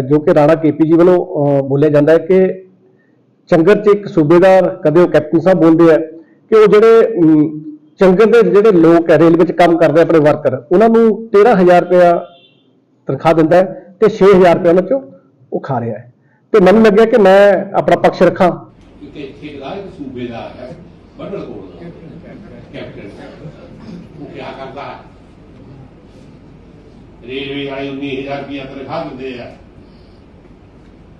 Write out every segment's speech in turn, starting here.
ਜੋ ਕਿ ਰਾਣਾ ਕੇਪੀ ਜੀ ਵੱਲੋਂ ਬੋਲਿਆ ਜਾਂਦਾ ਹੈ ਕਿ ਚੰਗਰ 'ਚ ਇੱਕ ਸੂਬੇਦਾਰ, ਕਦੇ ਉਹ ਕੈਪਟਨ ਸਾਹਿਬ ਬੋਲਦੇ ਆ, ਕਿ ਉਹ ਜਿਹੜੇ ਚੰਗਰ ਦੇ ਜਿਹੜੇ ਲੋਕ ਹੈ ਰੇਲਵੇ 'ਚ ਕੰਮ ਕਰਦੇ ਆਪਣੇ ਵਰਕਰ, ਉਹਨਾਂ ਨੂੰ 13000 ਰੁਪਇਆ ਤਨਖਾਹ ਦਿੰਦਾ ਹੈ ਤੇ 6000 ਰੁਪਇਆ ਉਹਨਾਂ 'ਚੋਂ ਉਹ ਖਾ ਰਿਹਾ ਹੈ। ਤੇ ਮੈਨੂੰ ਲੱਗਿਆ ਕਿ ਮੈਂ ਆਪਣਾ ਪੱਖ ਰੱਖਾਂ। ਕਿਉਂਕਿ ਇੱਥੇ ਇੱਕ ਸੂਬੇਦਾਰ ਹੈ ਬਦਲ ਕੋਲ ਕੈਪਟਨ। ਉਹ ਕੀ ਕਰਦਾ ਹੈ? ਰੇਲਵੇ ਵਾਲੇ 19000 ਰੁਪਇਆ ਤਨਖਾਹ ਦਿੰਦੇ ਆ।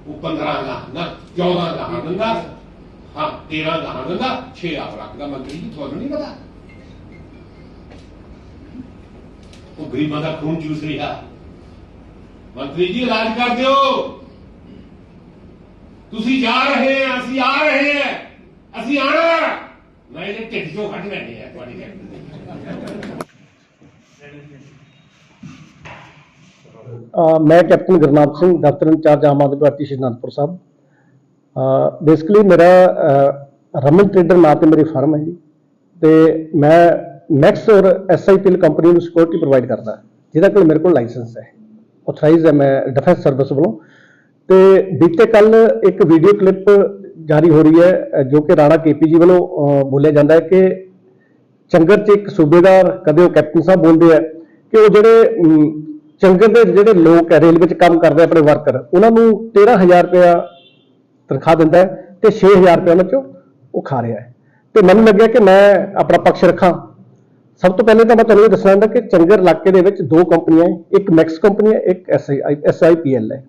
ਉਹ 15 ਦਾ 14 ਦਾ ਦਿੰਦਾ, ਹਾਂ 13 ਦਾ ਦਿੰਦਾ 6 ਆਪ ਰੱਖਦਾ ਮੰਤਰੀ ਜੀ, ਤੁਹਾਨੂੰ ਨਹੀਂ ਪਤਾ। ਉਹ ਗਰੀਬਾਂ ਦਾ ਖੂਨ ਚੂਸ ਰਿਹਾ। ਮੰਤਰੀ ਜੀ, ਇਲਾਜ ਕਰ ਦਿਓ। ਤੁਸੀਂ ਜਾ ਰਹੇ ਆ, ਅਸੀਂ ਆ ਰਹੇ ਆ, ਅਸੀਂ ਆਣਾ ਮੈਂ ਇਹਦੇ ਢਿੱਡ ਚੋਂ ਕੱਢ ਲੈਣੇ ਆ, ਤੁਹਾਡੀ ਕੈਪਟਨ ਮੈਂ ਕੈਪਟਨ ਗੁਰਨਾਮ ਸਿੰਘ, ਦਫ਼ਤਰ incharge Aam Aadmi party Shri Anandpur Sahib. Basically ਮੇਰਾ ਰਮਨ ਟ੍ਰੇਡਰ ਨਾਂ ਤੇ ਮੇਰੀ ਫਰਮ ਹੈ ਜੀ। ਤੇ ਮੈਂ ਮੈਕਸ ਔਰ ਐਸਆਈਪੀਐਲ ਕੰਪਨੀ ਨੂੰ ਸਿਕਿਉਰਿਟੀ ਪ੍ਰੋਵਾਈਡ ਕਰਦਾ। ਜਿਹਦਾ ਕੋਲ ਮੇਰੇ ਕੋਲ ਲਾਇਸੈਂਸ ਹੈ। ਆਥੋਰਾਈਜ਼ ਹੈ ਮੈਂ ਡਿਫੈਂਸ ਸਰਵਿਸ ਵੱਲੋਂ। ਤੇ ਬੀਤੇ ਕੱਲ ਇੱਕ ਵੀਡੀਓ ਕਲਿੱਪ ਜਾਰੀ ਹੋ ਰਹੀ ਹੈ, ਜੋ ਕਿ ਰਾਣਾ ਕੇਪੀ ਜੀ ਵੱਲੋਂ ਬੋਲਿਆ ਜਾਂਦਾ ਹੈ ਕਿ ਚੰਗਰ 'ਚ ਇੱਕ ਸੂਬੇਦਾਰ, ਕਦੇ ਉਹ ਕੈਪਟਨ ਸਾਹਿਬ ਬੋਲਦੇ ਆ, ਕਿ ਉਹ ਜਿਹੜੇ ਅਮ, ਚੰਗਰ ਦੇ ਜਿਹੜੇ ਲੋਕ ਹੈ ਰੇਲ ਵਿੱਚ ਕੰਮ ਕਰਦੇ ਆਪਣੇ ਵਰਕਰ ਉਹਨਾਂ ਨੂੰ 13000 ਰੁਪਇਆ ਤਨਖਾਹ ਦਿੰਦਾ ਹੈ ਤੇ 6000 ਰੁਪਇਆ ਉਹਨਾਂ 'ਚੋਂ ਉਹ ਖਾ ਰਿਹਾ ਹੈ। ਤੇ ਮੈਨੂੰ ਲੱਗਿਆ ਕਿ ਮੈਂ ਆਪਣਾ ਪੱਖ ਰੱਖਾਂ। ਸਭ ਤੋਂ ਪਹਿਲੇ ਤਾਂ ਮੈਂ ਤੁਹਾਨੂੰ ਇਹ ਦੱਸਣਾ ਚਾਹੁੰਦਾ ਕਿ ਚੰਗਰ ਇਲਾਕੇ ਦੇ ਵਿੱਚ ਦੋ ਕੰਪਨੀਆਂ ਹੈ ਇੱਕ ਮੈਕਸ ਕੰਪਨੀ ਹੈ ਇੱਕ ਐਸਆਈ ਐਸਆਈਪੀਐਲ ਹੈ।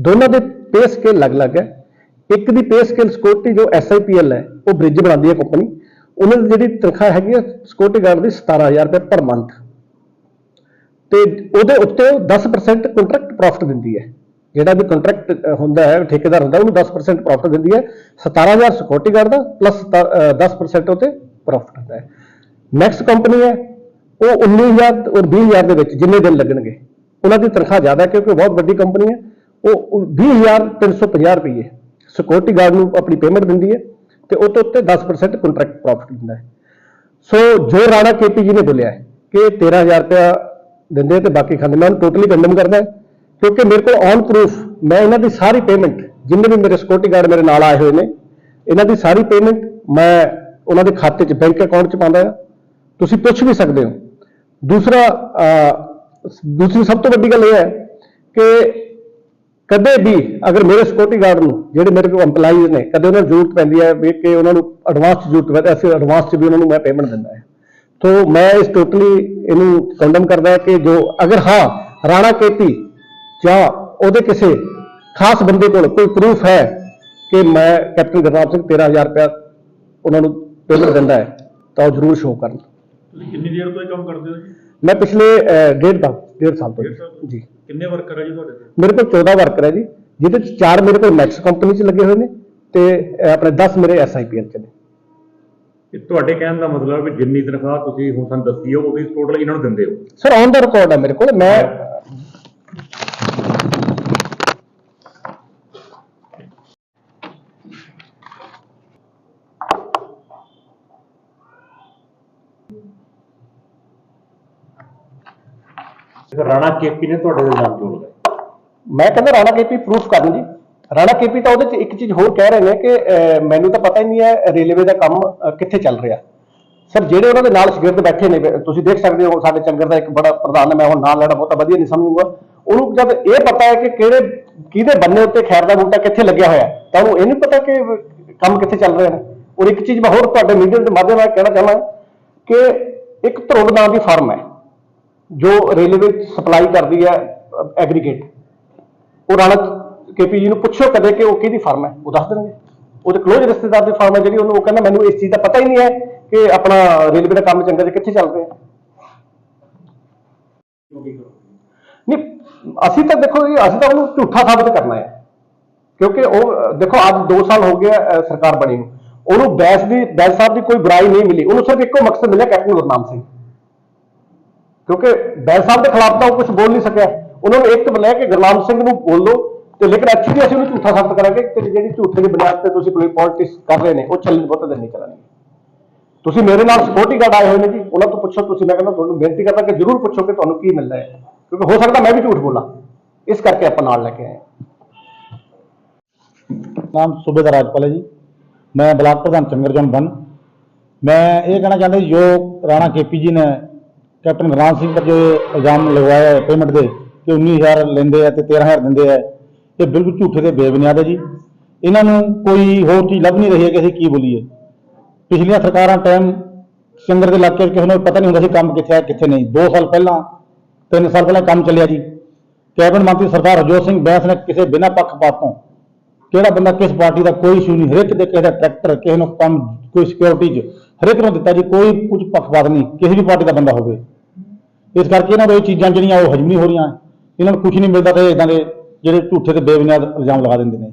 ਦੋਨਾਂ ਦੇ ਪੇ ਸਕੇਲ ਅਲੱਗ-ਅਲੱਗ ਹੈ। ਇੱਕ ਦੀ ਪੇ ਸਕੇਲ ਸਿਕਿਉਰਿਟੀ ਜੋ ਐਸਆਈਪੀਐਲ ਹੈ ਉਹ ਬ੍ਰਿਜ ਬਣਾਉਂਦੀ ਹੈ ਕੰਪਨੀ ਉਹਨਾਂ ਦੀ ਜਿਹੜੀ ਤਨਖਾਹ ਹੈਗੀ ਹੈ ਸਿਕਿਉਰਿਟੀ ਗਾਰਡ ਦੀ 17000 ਰੁਪਏ ਪਰ ਮੰਥ ਤੇ ਉਹਦੇ ਉੱਤੇ ਉਹ 10% ਕੰਟਰੈਕਟ ਪ੍ਰੋਫਿਟ ਦਿੰਦੀ ਹੈ। ਜਿਹੜਾ ਵੀ ਕੰਟਰੈਕਟ ਹੁੰਦਾ ਹੈ, ਠੇਕੇਦਾਰ ਹੁੰਦਾ, ਉਹਨੂੰ 10% ਪ੍ਰੋਫਿਟ ਦਿੰਦੀ ਹੈ। 17000 ਸਿਕਿਉਰਿਟੀ ਗਾਰਡ ਦਾ ਪਲੱਸ 10% ਉਹਤੇ ਪ੍ਰੋਫਿਟ ਹੁੰਦਾ ਹੈ। ਨੈਕਸਟ ਕੰਪਨੀ ਹੈ, ਉਹ 19000 ਔਰ 20000 ਦੇ ਵਿੱਚ ਜਿੰਨੇ ਦਿਨ ਲੱਗਣਗੇ। ਉਹਨਾਂ ਦੀ ਤਨਖਾਹ ਜ਼ਿਆਦਾ ਕਿਉਂਕਿ ਬਹੁਤ ਵੱਡੀ ਕੰਪਨੀ ਹੈ। ਉਹ ਉਹ 20350 ਰੁਪਏ ਸਿਕਿਉਰਿਟੀ ਗਾਰਡ ਨੂੰ ਆਪਣੀ ਪੇਮੈਂਟ ਦਿੰਦੀ ਹੈ ਤੇ ਉਹ ਤੋਂ ਉੱਤੇ 10% ਕੰਟਰੈਕਟ ਪ੍ਰੋਫਿਟ ਦਿੰਦਾ ਹੈ। ਸੋ ਜੋ ਰਾਣਾ ਕੇਪੀ ਜੀ ਨੇ ਬੋਲਿਆ ਹੈ ਕਿ 13000 ਰੁਪਇਆ ਦਿੰਦੇ ਤੇ ਬਾਕੀ ਖਾਂਦੇ। ਮੈਂ ਉਹਨੂੰ ਟੋਟਲੀ ਕੰਡਮ ਕਰਦਾ ਕਿਉਂਕਿ ਮੇਰੇ ਕੋਲ ਔਨ ਪ੍ਰੂਫ ਮੈਂ ਇਹਨਾਂ ਦੀ ਸਾਰੀ ਪੇਮੈਂਟ ਜਿੰਨੇ ਵੀ ਮੇਰੇ ਸਿਕਿਉਰਿਟੀ ਗਾਰਡ ਮੇਰੇ ਨਾਲ ਆਏ ਹੋਏ ਨੇ, ਇਹਨਾਂ ਦੀ ਸਾਰੀ ਪੇਮੈਂਟ ਮੈਂ ਉਹਨਾਂ ਦੇ ਖਾਤੇ 'ਚ ਬੈਂਕ ਅਕਾਊਂਟ 'ਚ ਪਾਉਂਦਾ ਹਾਂ। ਤੁਸੀਂ ਪੁੱਛ ਵੀ ਸਕਦੇ ਹੋ। ਦੂਸਰਾ ਦੂਸਰੀ ਸਭ ਤੋਂ ਵੱਡੀ ਗੱਲ ਇਹ ਹੈ ਕਿ ਕਦੇ ਵੀ ਅਗਰ ਮੇਰੇ ਸਿਕਿਉਰਿਟੀ ਗਾਰਡ ਨੂੰ, ਜਿਹੜੇ ਮੇਰੇ ਕੋਲ EMPLOYEES ਨੇ, ਕਦੇ ਉਹਨਾਂ ਨੂੰ ਜ਼ਰੂਰਤ ਪੈਂਦੀ ਹੈ ਵੀ ਕਿ ਉਹਨਾਂ ਨੂੰ ਐਡਵਾਂਸ ਜ਼ਰੂਰਤ ਪੈਂਦੀ ਹੈ ਅਸੀਂ ਐਡਵਾਂਸ 'ਚ ਵੀ ਉਹਨਾਂ ਨੂੰ ਮੈਂ ਪੇਮੈਂਟ ਦਿੰਦਾ ਹਾਂ। ਤੋ ਮੈਂ ਇਸ ਟੋਟਲੀ ਇਹਨੂੰ ਕੰਡਮ ਕਰਦਾ ਕਿ ਜੋ ਅਗਰ ਹਾਂ ਰਾਣਾ ਕੇਪੀ ਜਾਂ ਉਹਦੇ ਕਿਸੇ ਖਾਸ ਬੰਦੇ ਕੋਲ ਕੋਈ ਪ੍ਰੂਫ ਹੈ ਕਿ ਮੈਂ ਕੈਪਟਨ ਗੁਰਨਾਮ ਸਿੰਘ 13000 ਰੁਪਇਆ ਉਹਨਾਂ ਨੂੰ ਪੇਮੈਂਟ ਦਿੰਦਾ ਹੈ ਤਾਂ ਉਹ ਜ਼ਰੂਰ ਸ਼ੋਅ ਕਰਨ। ਤੁਸੀਂ ਕਿੰਨੀ ਦੇਰ ਤੋਂ ਇਹ ਕੰਮ ਕਰਦੇ ਹੋ ਜੀ? ਮੈਂ ਪਿਛਲੇ ਡੇਢ ਦਾ ਡੇਢ ਸਾਲ ਤੋਂ? ਜੀ। ਕਿੰਨੇ ਵਰਕਰ ਹੈ ਜੀ ਤੁਹਾਡੇ ਕੋਲ? ਮੇਰੇ ਕੋਲ 14 ਵਰਕਰ ਹੈ ਜੀ ਜਿਹਦੇ ਚ ਚਾਰ ਮੇਰੇ ਕੋਲ ਮੈਕਸ ਕੰਪਨੀ 'ਚ ਲੱਗੇ ਹੋਏ ਨੇ ਤੇ ਆਪਣੇ 10 ਮੇਰੇ ਐਸਆਈਪੀਐਲ 'ਚ ਨੇ। ਇਹ ਤੁਹਾਡੇ ਕਹਿਣ ਦਾ ਮਤਲਬ ਹੈ ਜਿੰਨੀ ਤਨਖਾਹ ਤੁਸੀਂ ਹੁਣ ਸਾਨੂੰ ਦੱਸੀ ਹੋ ਉਹ ਵੀ ਟੋਟਲ ਇਹਨਾਂ ਨੂੰ ਦਿੰਦੇ ਹੋ। ਸਰ ਔਨ ਦਾ ਰਿਕਾਰਡ ਹੈ ਮੇਰੇ ਕੋਲ ਮੈਂ ਰਾਣਾ ਕੇਪੀ ਨੇ ਤੁਹਾਡੇ ਦੇ ਨਾਮ ਕਿਉਂ ਲਗਾਏ ਮੈਂ ਕਹਿੰਦਾ ਰਾਣਾ ਕੇਪੀ ਪ੍ਰੂਫ ਕਰਨ ਜੀ। ਰਾਣਾ ਕੇਪੀ ਤਾਂ ਉਹਦੇ ਚ ਇੱਕ ਚੀਜ਼ ਹੋਰ ਕਹਿ ਰਹੇ ਨੇ ਕਿ ਮੈਨੂੰ ਤਾਂ ਪਤਾ ਹੀ ਨਹੀਂ ਹੈ ਰੇਲਵੇ ਦਾ ਕੰਮ ਕਿੱਥੇ ਚੱਲ ਰਿਹਾ। ਸਰ, ਜਿਹੜੇ ਉਹਨਾਂ ਦੇ ਨਾਲ ਸ਼ਗਿਰਦ ਬੈਠੇ ਨੇ ਤੁਸੀਂ ਦੇਖ ਸਕਦੇ ਹੋ, ਸਾਡੇ ਚੰਗਰ ਦਾ ਇੱਕ ਬੜਾ ਪ੍ਰਧਾਨ ਹੈ, ਮੈਂ ਉਹ ਨਾਂ ਲੈਣਾ ਬਹੁਤਾ ਵਧੀਆ ਨਹੀਂ ਸਮਝੂਗਾ। ਉਹਨੂੰ ਜਦ ਇਹ ਪਤਾ ਹੈ ਕਿ ਕਿਹੜੇ, ਕਿਹਦੇ ਬੰਨੇ ਉੱਤੇ ਖੈਰ ਦਾ ਬੂਟਾ ਕਿੱਥੇ ਲੱਗਿਆ ਹੋਇਆ ਤਾਂ ਉਹਨੂੰ ਇਹ ਨਹੀਂ ਪਤਾ ਕਿ ਕੰਮ ਕਿੱਥੇ ਚੱਲ ਰਿਹਾ ਹੈ। ਔਰ ਇੱਕ ਚੀਜ਼ ਮੈਂ ਹੋਰ ਤੁਹਾਡੇ ਮੀਡੀਆ ਦੇ ਮਾਧਿਅਮ ਨਾਲ ਕਹਿਣਾ ਚਾਹੁੰਦਾ ਕਿ ਇੱਕ ਧਰੁਵ ਨਾਂ ਦੀ ਫਰਮ ਹੈ, ਜੋ ਰੇਲਵੇ ਸਪਲਾਈ ਕਰਦੀ ਹੈ ਐਗਰੀਗੇਟ। ਉਹ ਰਾਣਾ ਕੇਪੀ ਜੀ ਨੂੰ ਪੁੱਛੋ ਕਦੇ ਕਿ ਉਹ ਕਿਹਦੀ ਫਰਮ ਹੈ ਉਹ ਦੱਸ ਦੇਣਗੇ। ਉਹਦੇ ਕਲੋਜ਼ ਰਿਸ਼ਤੇਦਾਰ ਦੀ ਫਰਮ ਹੈ ਜਿਹੜੀ ਉਹਨੂੰ ਉਹ ਕਹਿੰਦਾ ਮੈਨੂੰ ਇਸ ਚੀਜ਼ ਦਾ ਪਤਾ ਹੀ ਨਹੀਂ ਹੈ ਕਿ ਆਪਣਾ ਰੇਲਵੇ ਦਾ ਕੰਮ ਚੰਗਾ ਜਿਹਾ ਕਿੱਥੇ ਚੱਲ ਰਿਹਾ ਨਹੀਂ ਅਸੀਂ ਤਾਂ ਦੇਖੋ ਜੀ, ਅਸੀਂ ਤਾਂ ਉਹਨੂੰ ਝੂਠਾ ਸਾਬਤ ਕਰਨਾ ਹੈ। ਕਿਉਂਕਿ ਉਹ ਦੇਖੋ ਅੱਜ 2 ਸਾਲ ਹੋ ਗਏ ਸਰਕਾਰ ਬਣੀ ਨੂੰ। ਉਹਨੂੰ ਬੈਸ ਦੀ ਬੈਸ ਸਾਹਿਬ ਦੀ ਕੋਈ ਬੁਰਾਈ ਨਹੀਂ ਮਿਲੀ। ਉਹਨੂੰ ਸਿਰਫ ਇੱਕੋ ਮਕਸਦ ਮਿਲਿਆ ਕੈਪਟਨ ਗੁਰਨਾਮ ਸਿੰਘ। ਕਿਉਂਕਿ ਬੈਲ ਸਾਹਿਬ ਦੇ ਖਿਲਾਫ ਤਾਂ ਉਹ ਕੁਝ ਬੋਲ ਨਹੀਂ ਸਕਿਆ। ਉਹਨਾਂ ਨੂੰ ਇੱਕ ਬੁਲਾਇਆ ਕਿ ਗੁਰਨਾਮ ਸਿੰਘ ਨੂੰ ਬੋਲ ਦਿਓ। ਤੇ ਲੇਕਿਨ ਐਕਚੁਅਲੀ ਅਸੀਂ ਉਹਨੂੰ ਝੂਠਾ ਸਾਬਤ ਕਰਾਂਗੇ ਕਿ ਜਿਹੜੀ ਝੂਠੇ ਦੀ ਬੁਨਿਆਦ ਤੇ ਤੁਸੀਂ ਕੋਈ ਪੋਲਿਟਿਕਸ ਕਰ ਰਹੇ ਨੇ, ਉਹ ਚੱਲਣ ਬਹੁਤ ਦਿਨ ਨਹੀਂ ਚੱਲਣਗੇ। ਤੁਸੀਂ ਮੇਰੇ ਨਾਲ ਸਿਕਿਉਰਿਟੀ ਗਾਰਡ ਆਏ ਹੋਏ ਨੇ ਜੀ, ਉਹਨਾਂ ਤੋਂ ਪੁੱਛੋ, ਤੁਸੀਂ ਮੈਂ ਕਹਿੰਦਾ ਤੁਹਾਨੂੰ ਬੇਨਤੀ ਕਰਦਾ ਕਿ ਜ਼ਰੂਰ ਪੁੱਛੋ ਕਿ ਤੁਹਾਨੂੰ ਕੀ ਮਿਲਦਾ ਹੈ। ਕਿਉਂਕਿ ਹੋ ਸਕਦਾ ਮੈਂ ਵੀ ਝੂਠ ਬੋਲਾਂ। ਇਸ ਕਰਕੇ ਆਪਾਂ ਨਾਲ ਲੈ ਕੇ ਆਏ ਹਾਂ। ਨਾਮ ਸੂਬੇਦਾਰ ਰਾਜਪਾਲ ਹੈ ਜੀ। ਮੈਂ ਬਲਾਕ ਪ੍ਰਧਾਨ ਚੰਗਰਜਨ ਬਨ। ਮੈਂ ਇਹ ਕਹਿਣਾ ਚਾਹੁੰਦਾ ਜੋ ਰਾਣਾ ਕੇਪੀ ਜੀ ਨੇ ਕੈਪਟਨ ਗੁਰਨਾਮ ਸਿੰਘ ਪਰ ਜੋ ਇਲਜ਼ਾਮ ਲਗਵਾਇਆ ਹੈ ਪੇਮੈਂਟ ਦੇ, ਕਿ 19000 ਲੈਂਦੇ ਆ ਤੇ 13000 ਦਿੰਦੇ ਆ ਇਹ ਬਿਲਕੁਲ ਝੂਠੇ ਤੇ ਬੇਬੁਨਿਆਦ ਹੈ ਜੀ। ਇਹਨਾਂ ਨੂੰ ਕੋਈ ਹੋਰ ਚੀਜ਼ ਲੱਭ ਨਹੀਂ ਰਹੀ ਹੈ ਕਿ ਅਸੀਂ ਕੀ ਬੋਲੀਏ। ਪਿਛਲੀਆਂ ਸਰਕਾਰਾਂ ਟਾਈਮ ਸਿੰਗਰ ਦੇ ਇਲਾਕੇ 'ਚ ਕਿਸੇ ਨੂੰ ਪਤਾ ਨਹੀਂ ਹੁੰਦਾ ਸੀ ਕੰਮ ਕਿੱਥੇ ਹੈ, ਕਿੱਥੇ ਨਹੀਂ। 2 ਸਾਲ ਪਹਿਲਾਂ 3 ਸਾਲ ਪਹਿਲਾਂ ਕੰਮ ਚੱਲਿਆ ਜੀ। ਕੈਬਨਿਟ ਮੰਤਰੀ ਸਰਦਾਰ ਹਰਜੋਤ ਸਿੰਘ ਬੈਂਸ ਨੇ ਕਿਸੇ ਬਿਨਾਂ ਪੱਖਪਾਤ ਤੋਂ ਕਿਹੜਾ ਬੰਦਾ ਕਿਸ ਪਾਰਟੀ ਦਾ ਕੋਈ ਇਸ਼ੂ ਨਹੀਂ, ਹਰੇਕ ਦੇ ਕਿਸੇ ਦਾ ਟਰੈਕਟਰ ਕਿਸੇ ਨੂੰ ਕੰਮ ਕੋਈ ਸਿਕਿਉਰਿਟੀ 'ਚ ਹਰੇਕ ਨੂੰ ਦਿੱਤਾ ਜੀ, ਕੋਈ ਕੁਝ ਪੱਖਪਾਤ ਨਹੀਂ, ਕਿਸੇ ਵੀ ਪਾਰਟੀ ਦਾ ਬੰਦਾ ਹੋਵੇ। ਇਸ ਕਰਕੇ ਇਹਨਾਂ ਦੇ ਇਹ ਚੀਜ਼ਾਂ ਜਿਹੜੀਆਂ ਉਹ ਹਜਮ ਨਹੀਂ ਹੋ ਰਹੀਆਂ। ਇਹਨਾਂ ਨੂੰ ਕੁਝ ਨਹੀਂ ਮਿਲਦਾ ਤੇ ਇਦਾਂ ਦੇ ਜਿਹੜੇ ਝੂਠੇ ਤੇ ਬੇਬੁਨਿਆਦ ਇਲਜ਼ਾਮ ਲਗਾ ਦਿੰਦੇ ਨੇ।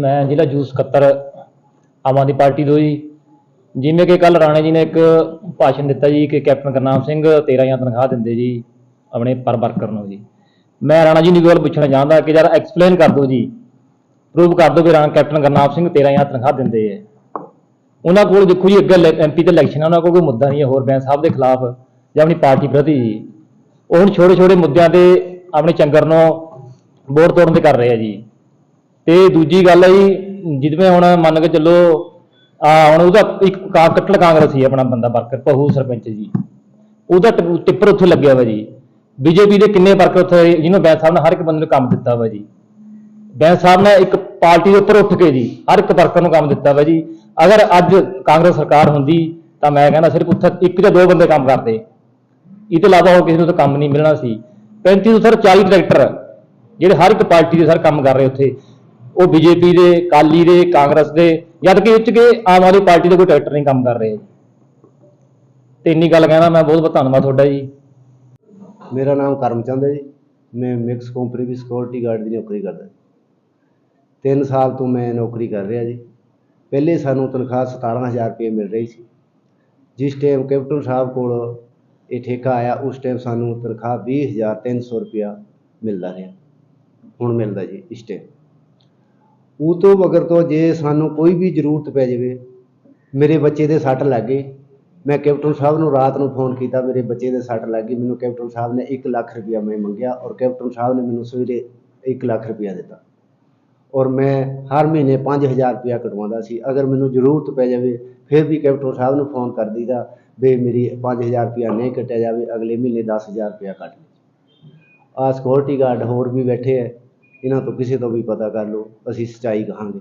ਮੈਂ ਜ਼ਿਲ੍ਹਾ ਜੂਸ ਸਕੱਤਰ ਆਮ ਆਦਮੀ ਪਾਰਟੀ ਤੋਂ ਜੀ। ਜਿਵੇਂ ਕਿ ਕੱਲ ਰਾਣਾ ਜੀ ਨੇ ਇੱਕ ਭਾਸ਼ਣ ਦਿੱਤਾ ਜੀ ਕਿ ਕੈਪਟਨ ਗੁਰਨਾਮ ਸਿੰਘ 13000 ਤਨਖਾਹ ਦਿੰਦੇ ਜੀ ਆਪਣੇ ਪਰ ਵਰਕਰ ਨੂੰ ਜੀ। ਮੈਂ ਰਾਣਾ ਜੀ ਨੂੰ ਗੱਲ ਪੁੱਛਣਾ ਚਾਹੁੰਦਾ ਕਿ ਯਾਰ ਐਕਸਪਲੇਨ ਕਰ ਦਿਓ ਜੀ। ਪ੍ਰੂਵ ਕਰ ਦਿਓ ਕਿ ਰਾਣਾ ਕੈਪਟਨ ਗੁਰਨਾਮ ਸਿੰਘ 13000 ਤਨਖਾਹ ਦਿੰਦੇ ਹੈ ਉਹਨਾਂ ਕੋਲ ਦੇਖੋ ਜੀ ਅੱਗੇ ਐਮਪੀ ਤੇ ਇਲੈਕਸ਼ਨ ਆ, ਉਹਨਾਂ ਕੋਲ ਕੋਈ ਮੁੱਦਾ ਨਹੀਂ ਹੈ, ਹੋਰ ਬੈਂਸ ਸਾਹਿਬ ਦੇ ਖਿਲਾਫ ਜਾਂ ਆਪਣੀ ਪਾਰਟੀ ਪ੍ਰਤੀ ਜੀ। ਉਹ ਹੁਣ ਛੋਟੇ ਛੋਟੇ ਮੁੱਦਿਆਂ ਤੇ ਆਪਣੇ ਚੰਗਰ ਨੂੰ ਵੋਟ ਤੋੜਨ ਤੇ ਕਰ ਰਹੇ ਆ ਜੀ। ਤੇ ਦੂਜੀ ਗੱਲ ਹੈ ਜੀ, ਜਿਵੇਂ ਹੁਣ ਮੰਨ ਕੇ ਚੱਲੋ, ਆ ਹੁਣ ਉਹਦਾ ਇੱਕ ਕਾ ਕੱਟੜ ਕਾਂਗਰਸੀ ਆਪਣਾ ਬੰਦਾ ਵਰਕਰ, ਪਹੂ ਸਰਪੰਚ ਜੀ। ਉਹਦਾ ਟਿ- ਟਿੱਪਰ ਉੱਥੇ ਲੱਗਿਆ ਵਾ ਜੀ। ਬੀਜੇਪੀ ਦੇ ਕਿੰਨੇ ਵਰਕਰ ਉੱਥੇ ਜਿਹਨੂੰ ਬੈਂਸ ਸਾਹਿਬ ਨੇ ਹਰ ਇੱਕ ਬੰਦੇ ਨੂੰ ਕੰਮ ਦਿੱਤਾ ਵਾ ਜੀ। ਬੈਂਸ ਸਾਹਿਬ ਨੇ ਇੱਕ ਪਾਰਟੀ ਦੇ ਉੱਪਰ ਉੱਠ ਕੇ ਜੀ, ਹਰ ਇੱਕ ਵਰਕਰ ਨੂੰ ਕੰਮ ਦਿੱਤਾ ਵਾ ਜੀ। ਅਗਰ ਅੱਜ ਕਾਂਗਰਸ ਸਰਕਾਰ ਹੁੰਦੀ, ਤਾਂ ਮੈਂ ਕਹਿੰਦਾ ਸਿਰਫ ਉੱਥੇ ਇੱਕ ਜਾਂ ਦੋ ਬੰਦੇ ਕੰਮ ਕਰਦੇ। ਇਹ ਤੋਂ ਇਲਾਵਾ ਹੋਰ ਕਿਸੇ ਨੂੰ ਤਾਂ ਕੰਮ ਨਹੀਂ ਮਿਲਣਾ ਸੀ। 35 ਤੋਂ ਸਰ 40 ਡਾਇਰੈਕਟਰ ਜਿਹੜੇ ਹਰ ਇੱਕ ਪਾਰਟੀ ਦੇ ਸਰ ਕੰਮ ਕਰ ਰਹੇ ਉੱਥੇ। ਉਹ ਬੀਜੇਪੀ ਦੇ ਕਾਲੀ ਦੇ, ਕਾਂਗਰਸ ਦੇ, ਜਦ ਕਿ ਉੱਚ ਕੇ ਆਮ ਆਦਮੀ ਪਾਰਟੀ ਦੇ ਕੋਈ ਡਾਇਰੈਕਟਰ ਨਹੀਂ ਕੰਮ ਕਰ ਰਹੇ। ਤੇ ਇੰਨੀ ਗੱਲ ਕਹਿਣਾ, ਮੈਂ ਬਹੁਤ ਬਹੁਤ ਧੰਨਵਾਦ ਤੁਹਾਡਾ ਜੀ। ਮੇਰਾ ਨਾਮ ਕਰਮਚੰਦ ਹੈ ਜੀ। ਮੈਂ ਮਿਕਸ ਕੰਪਨੀ ਦੀ ਸਿਕਿਉਰਿਟੀ ਗਾਰਡ ਦੀ ਨੌਕਰੀ ਕਰਦਾ। ਤਿੰਨ ਸਾਲ ਤੋਂ ਮੈਂ ਨੌਕਰੀ ਕਰ ਰਿਹਾ ਜੀ। ਪਹਿਲੇ ਸਾਨੂੰ ਤਨਖਾਹ 17000 ਰੁਪਏ ਮਿਲ ਰਹੀ ਸੀ। ਜਿਸ ਟਾਈਮ ਕੈਪਟਨ ਸਾਹਿਬ ਕੋਲ ਇਹ ਠੇਕਾ ਆਇਆ, ਉਸ ਟਾਈਮ ਸਾਨੂੰ ਤਨਖਾਹ 20300 ਰੁਪਇਆ ਮਿਲਦਾ ਰਿਹਾ। ਹੁਣ ਮਿਲਦਾ ਜੀ, ਇਸ ਟਾਈਮ ਉਹ ਤੋਂ ਮਗਰ ਤੋਂ ਜੇ ਸਾਨੂੰ ਕੋਈ ਵੀ ਜ਼ਰੂਰਤ ਪੈ ਜਾਵੇ, ਮੇਰੇ ਬੱਚੇ ਦੇ ਸੱਟ ਲੱਗ ਗਈ ਮੈਂ ਕੈਪਟਨ ਸਾਹਿਬ ਨੂੰ ਰਾਤ ਨੂੰ ਫੋਨ ਕੀਤਾ, ਮੇਰੇ ਬੱਚੇ ਦੇ ਸੱਟ ਲੱਗ ਗਈ। ਮੈਨੂੰ ਕੈਪਟਨ ਸਾਹਿਬ ਨੇ 1 ਲੱਖ ਰੁਪਇਆ ਮੈਂ ਮੰਗਿਆ ਔਰ ਕੈਪਟਨ ਸਾਹਿਬ ਨੇ ਮੈਨੂੰ ਸਵੇਰੇ 1 ਲੱਖ ਰੁਪਇਆ ਦਿੱਤਾ। ਔਰ ਮੈਂ ਹਰ ਮਹੀਨੇ 5000 ਰੁਪਇਆ ਕਟਵਾਉਂਦਾ ਸੀ। ਅਗਰ ਮੈਨੂੰ ਜ਼ਰੂਰਤ ਪੈ ਜਾਵੇ, ਫਿਰ ਵੀ ਕੈਪਟਨ ਸਾਹਿਬ ਨੂੰ ਫੋਨ ਕਰ ਦਈਦਾ। ਵੀ ਮੇਰੀ 5000 ਰੁਪਿਆ ਨਹੀਂ ਕੱਟਿਆ ਜਾਵੇ, ਅਗਲੇ ਮਹੀਨੇ 10000 ਰੁਪਇਆ ਕੱਟ ਲਓ ਆਹ ਸਿਕਿਉਰਿਟੀ ਗਾਰਡ ਹੋਰ ਵੀ ਬੈਠੇ ਹੈ ਇਹਨਾਂ ਤੋਂ ਕਿਸੇ ਤੋਂ ਵੀ ਪਤਾ ਕਰ ਲਓ, ਅਸੀਂ ਸੱਚਾਈ ਕਹਾਂਗੇ।